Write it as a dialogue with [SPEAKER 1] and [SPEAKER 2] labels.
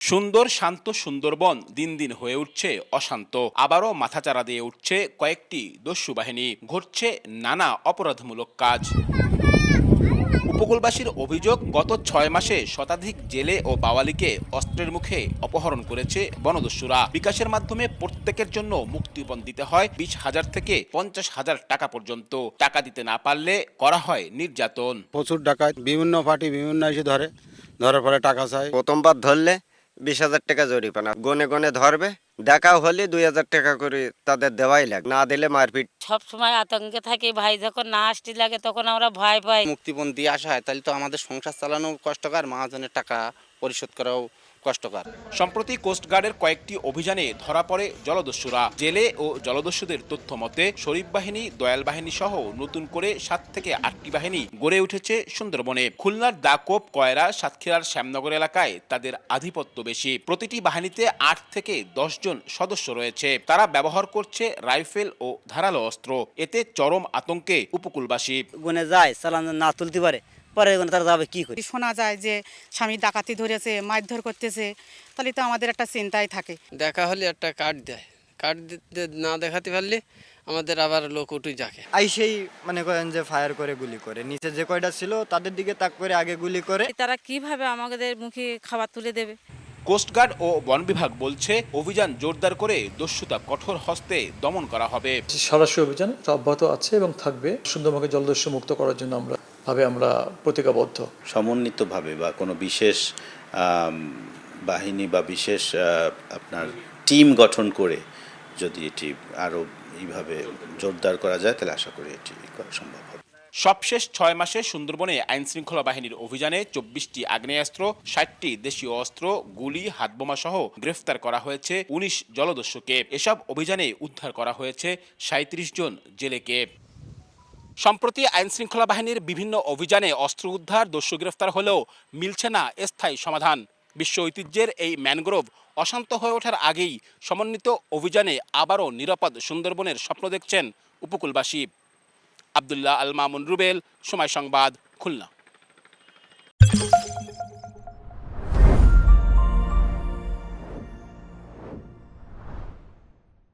[SPEAKER 1] সুন্দর শান্ত সুন্দরবন দিন দিন হয়ে উঠছে অশান্ত। আবারও মাথাচাড়া দিয়ে উঠছে কয়েকটি দস্যু বাহিনী। ঘটছে নানা অপরাধমূলক কাজ। উপকূলবাসীর অভিযোগ গত ছয় মাসে শতাধিক জেলে ও বাওয়ালিকে অস্ত্রের মুখে অপহরণ করেছে বনদস্যুরা। বিকাশের মাধ্যমে প্রত্যেকের জন্য মুক্তিপণ দিতে হয় বিশ হাজার থেকে পঞ্চাশ হাজার টাকা পর্যন্ত। টাকা দিতে না পারলে করা হয় নির্যাতন।
[SPEAKER 2] প্রচুর ডাকাত বিভিন্ন পার্টি বিভিন্ন এসে ধরে। ধরার পরে টাকা চায়।
[SPEAKER 3] প্রথমবার ধরলে বিশ হাজার টাকা জরিপানা গনে গনে ধরবে দেখা হলে দুই হাজার টাকা করে তাদের দেওয়াই লাগে না দিলে মারপিট।
[SPEAKER 4] সব সময় আতঙ্কে থাকি ভাই যখন না আসতে লাগে তখন আমরা ভয় পাই।
[SPEAKER 5] মুক্তিপণ দিয়ে আসা হয় তাহলে তো আমাদের সংসার চালানো কষ্টকর মহাজনের টাকা পরিশোধ করাও কষ্টকর।
[SPEAKER 1] সম্প্রতি কোস্টগার্ডের কয়েকটি অভিযানে ধরা পড়ে জলদস্যুরা। জেলে ও জলদস্যুদের তথ্য মতে শরীফ বাহিনী দয়াল বাহিনী সহ নতুন করে সাত থেকে আটটি বাহিনী গড়ে উঠেছে সুন্দরবনে। খুলনার দাকোপ কয়রা সাতক্ষীরার শ্যামনগর এলাকায় তাদের আধিপত্য বেশি। প্রতিটি বাহিনীতে আট থেকে দশ জন সদস্য রয়েছে। তারা ব্যবহার করছে রাইফেল ও ধারালো অস্ত্র। এতে চরম আতঙ্কে উপকূলবাসী।
[SPEAKER 6] গুনে যায় চালান না তুলতে পারে। পরে তারা যাবে কি করে?
[SPEAKER 7] শোনা যায় যে স্বামী ডাকাতি ধরেছে মারধর করতেছে তাহলে তো আমাদের একটা চিন্তায় থাকে।
[SPEAKER 8] দেখা হলে একটা কার্ড দেয়। কার্ড না দেখাতে পারলে আমাদের আবার লোক উঠে যাকে।
[SPEAKER 9] আইসেই মনে করেন যে ফায়ার করে গুলি করে। নিচে যে কয়টা ছিল তাদের দিকে তাক করে আগে গুলি করে।
[SPEAKER 4] তারা কীভাবে আমাদের মুখে খাবার তুলে দেবে?
[SPEAKER 1] কোস্টগার্ড ও বন বিভাগ বলছে অভিযান জোরদার করে দস্যুতা কঠোর হস্তে দমন করা হবে।
[SPEAKER 10] সরাসরি অভিযান এটা অব্যাহত আছে এবং থাকবে। সুন্দরবনকে জলদস্যু মুক্ত করার জন্য আমরা ভাবে আমরা প্রতিজ্ঞাবদ্ধ।
[SPEAKER 11] সমন্বিতভাবে বা কোনো বিশেষ বাহিনী বা বিশেষ আপনার টিম গঠন করে যদি এটি আরও এইভাবে জোরদার করা যায় তাহলে আশা করি এটি করা সম্ভব হবে।
[SPEAKER 1] সবশেষ ছয় মাসে সুন্দরবনে আইন শৃঙ্খলা বাহিনীর অভিযানে চব্বিশটি আগ্নেয়াস্ত্র ষাটটি দেশীয় অস্ত্র গুলি হাতবোমা সহ গ্রেফতার করা হয়েছে উনিশ জলদস্যুকে। এসব অভিযানে উদ্ধার করা হয়েছে সাঁত্রিশ জন জেলেকে। সম্প্রতি আইনশৃঙ্খলা বাহিনীর বিভিন্ন অভিযানে অস্ত্র উদ্ধার, দস্যু গ্রেফতার হলেও মিলছে না স্থায়ী সমাধান। বিশ্ব ঐতিহ্যের এই ম্যানগ্রোভ অশান্ত হয়ে ওঠার আগেই সমন্বিত অভিযানে আবারও নিরাপদ সুন্দরবনের স্বপ্ন দেখছেন উপকূলবাসী। আবদুল্লাহ আল মামুন রুবেল, সময় সংবাদ, খুলনা।